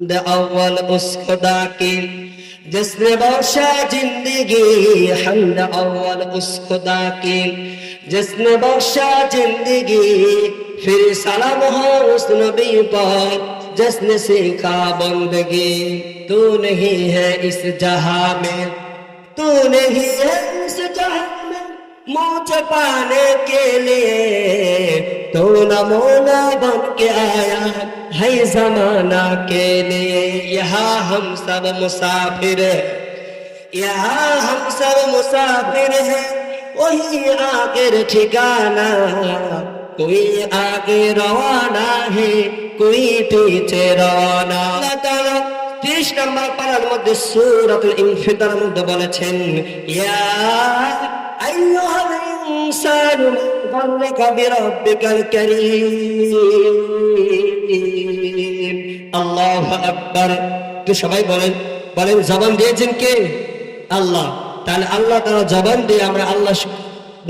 अव्वल उस खुदा की, जिसने बख्शा ज़िंदगी हमद अव्वल उस खुदा की, जिसने बख्शा ज़िंदगी, फिर सलाम हो उस नबी पर, जिसने सीखा बंदगी। तू नहीं है इस जहाँ में, तू नहीं है इस जहाँ में, मुझे पाने के लिए, तू नमूना बन के आया। है जमाना के लिए यहाँ हम सब मुसाफिर हैं यहाँ हम सब मुसाफिर हैं वही आखिर ठिकाना कोई आगे रवाना है कोई पीछे रवाना আল্লাহ তাআলা তিরিশ নম্বর পারার মধ্যে সুরাতুল ইনফিতার মধ্যে বলেছেন ইয়া আইয়ুহাল ইনসানু মা গাররাকা বিরাব্বিকাল কারীম আল্লাহু আকবার। সবাই বলেন বলেন, জবান দিয়েছেন কে? আল্লাহ। তাহলে আল্লাহ তাআলা জবান দিয়ে আমরা আল্লাহ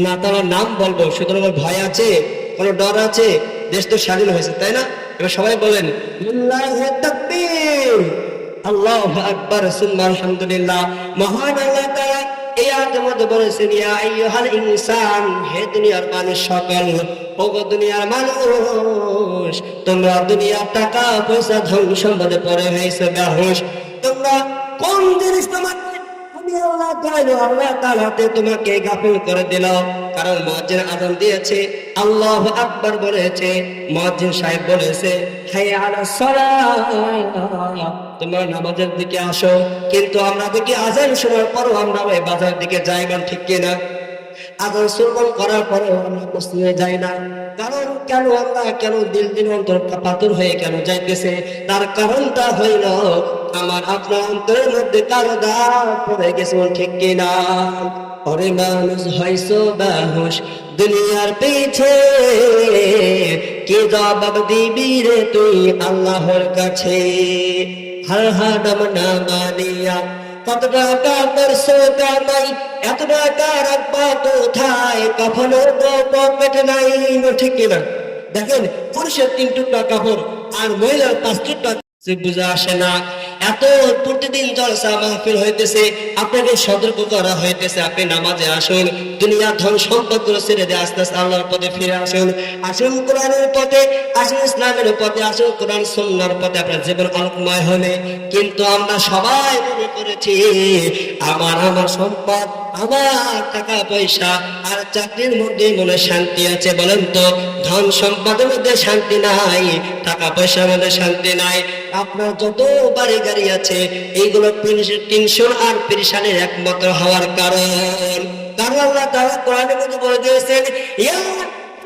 না তাআলার নাম বলব, সুতরাং ভয় আছে, কোনো ডর আছে? দেশ তো স্বাধীন হয়েছে, তাই না? এবার সবাই বলেন আল্লাহু আকবার, সুম্মা আলহামদুলিল্লাহ। মহান আল্লাহ এই আয়াতের মধ্যে বলেছেন, ইয়া আইয়ুহাল ইনসান, হে দুনিয়ার মানুষ সকল, ওগো দুনিয়ার মানুষ, তোমরা দুনিয়ার টাকা পয়সা ধন সম্পদে পড়ে হয়েছে, বেহুশ। তোমরা কোন জিনিস আমি কারণ নামাজের দিকে আসো, কিন্তু আমরা দেখি আজান শোনার পরও আমরা ওই বাজার দিকে যাই না, ঠিক কিনা আজান শ্রবণ করার পরেও আমরা মসজিদে যাই না। কারণ কেন আমরা কেন দিল দিন অন্তর পাথর হয়ে কেন যাইতেছে? তার কারণটা হইল আমার আপনার অন্তরের মধ্যে কারও দাগ পড়ে গেছে ঠিক কিনা? ওরে মানুষ, হইছো বাহুস দুনিয়ার পিছে। কি জবাব দিবি রে তুই আল্লাহর কাছে? হর হাডম না মানিয়া, কত টাকা তোর সোকা নাই, এত টাকা রাখবা কোথায়? কখনো তো পকেট নাই ঠিক কিনা? দেখেন, পুরুষের তিন টুকরা কাপড় আর মহিলার পাঁচ সে বুঝে আসে না। এত প্রতিদিন জলসা মাহফিল হইতেছে, আপনাকে সতর্ক করা হইতেছে, আপনি নামাজে আসুন দুনিয়ার ধন সম্পদ ছেড়ে দিয়ে আস্তে আস্তে আল্লাহর পথে ফিরে আসুন। আসুন কোরআনের পথে, আসুন ইসলামের পথে, আসুন কোরআন সুন্নার পথে, আপনার জীবন আলোকময় হলে। কিন্তু আমরা সবাই মনে করেছি, আমার আমার সম্পদ আমার টাকা পয়সা আর চাকরির মধ্যে মনে শান্তি আছে বলেন তো? ধন সম্পদের মধ্যে শান্তি নাই, টাকা পয়সার মধ্যে শান্তি নাই। আপনার যত বাড়ি গাড়ি আছে, এইগুলো টেনশন আর পেরেশানের একমাত্র হওয়ার কারণ। কারণ আল্লাহ তাআলা কোরআনের মধ্যে বলে দিয়েছেন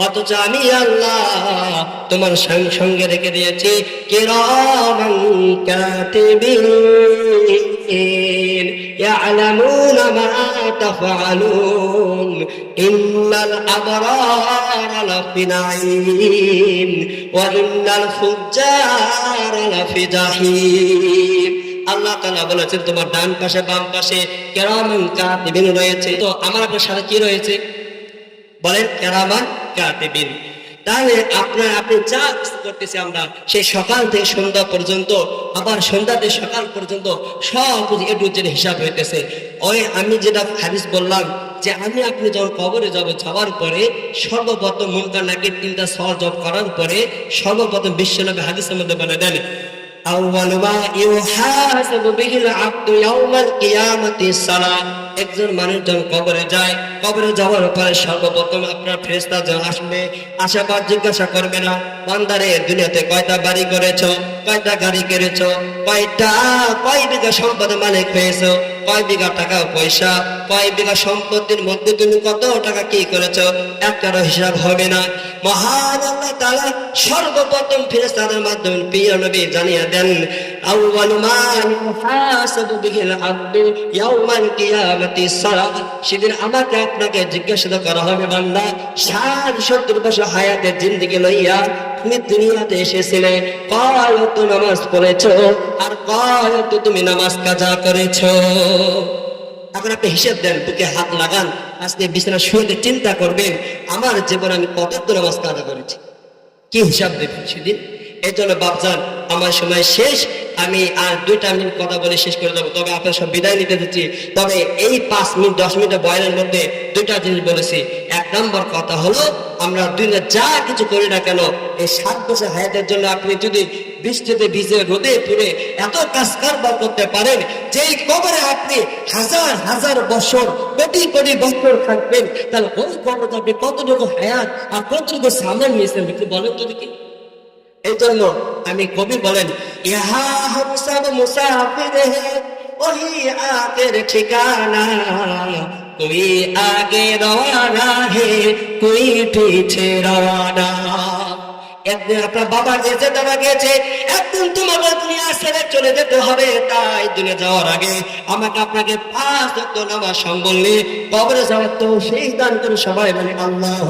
অথচ আমি আল্লাহ তোমার সঙ্গে সঙ্গে রেখে দিয়েছি কিরামান কাতিবিন يعلمون ما تفعلون إن الأبرار لفي نعيم وإن الفجار لفي جحيم আল্লাহ তাআলা বলেছেন তোমার ডান পাশে বাম পাশে কেরামান কাতিবিন রয়েছে তো আমার আপনার সাথে কি রয়েছে বলেন কেরামান কাতিবিন। তাহলে আপনার, আপনি যা কিছু করতেছি আমরা, সেই সকাল থেকে সন্ধ্যা পর্যন্ত, আবার সন্ধ্যা থেকে সকাল পর্যন্ত সব এডুজের হিসাব হইতেছে। ওই আমি যেটা হাদিস বললাম, যে আমি আপনি যখন কবরে যাব, যাওয়ার পরে সর্বপ্রথম মুনকার নাকি তিনটা সহ জব করার পরে সর্বপ্রথম বিশ্বনবী হাদিসের মধ্যে বলে দেন আউ্বাল মা ইউহাসাবু বিহিল আব্দু ইয়াউমাল কিয়ামতি সালাত। একজন মানুষ যখন কবরে যায়, কবরে যাওয়ার পরে সর্বপ্রথম আপনার ফেরেশতা যখন আসবে, আশাবাদ জিজ্ঞাসা করবে না, বান্দারে, দুনিয়াতে কয়টা বাড়ি করেছ, কয়টা গাড়ি কিনেছো কয়টা, কয় বিঘা সম্পদ মালিক হয়েছো কয় বিঘা টাকা পয়সা, কয় বিঘা সম্পত্তির মধ্যে তুমি কত টাকা কি করেছ, একটারও হিসাব হবে না। মহান আল্লাহ তাআলা সর্বপ্রথম ফেরেশতাদের মাধ্যমে প্রিয় নবী জানিয়ে দেন আউয়ালু মা ইউহাসাবু বিহিল আবদু ইয়াউমাল কিয়ামাতি আপনাকে জিজ্ঞাসা তুমি দুনিয়াতে এসেছিলে নামাজ পড়েছ আর তুমি নামাজ কাজা করেছ। এখন হিসেব দেন, বুকে হাত লাগান, আজকে বিছানা শুয়ে চিন্তা করবেন, আমার জীবনে আমি কত নামাজ কাজা করেছি। কি হিসাব দেবেন সেদিন? এই জন্য বাপজান, আমার সময় শেষ আমি আর দুইটা মিনিট কথা বলে শেষ করে দেবো। তবে আপনার সব বিদায় নিতে দিচ্ছি তবে এই পাঁচ মিনিট, দশ মিনিটের বয়ানের মধ্যে দুইটা জিনিস বলেছি। এক নম্বর কথা হলো, আমরা দুনিয়া যা কিছু করি না কেন, এই সাত বছর হায়াতের জন্য আপনি যদি বৃষ্টিতে ভিজে রোদে পুড়ে এত কাজ কারবার করতে পারেন, যেই কবরে আপনি হাজার হাজার বছর, কোটি কোটি বছর থাকবেন, তাহলে ওই কবরে আপনি কতটুকু হায়াত আর কতটুকু সামান নিয়েছেন বলেন তো দেখি। এই জন্য আমি কবি বলেন একদিন দুনিয়া ছেড়ে চলে যেতে হবে, তাই দুনিয়া যাওয়ার আগে আমাকে আপনাকে পাঁচ নামাজ সম্বল নিয়ে কবরে যাওয়ার তো সেই দান করে সবাই বলে আল্লাহ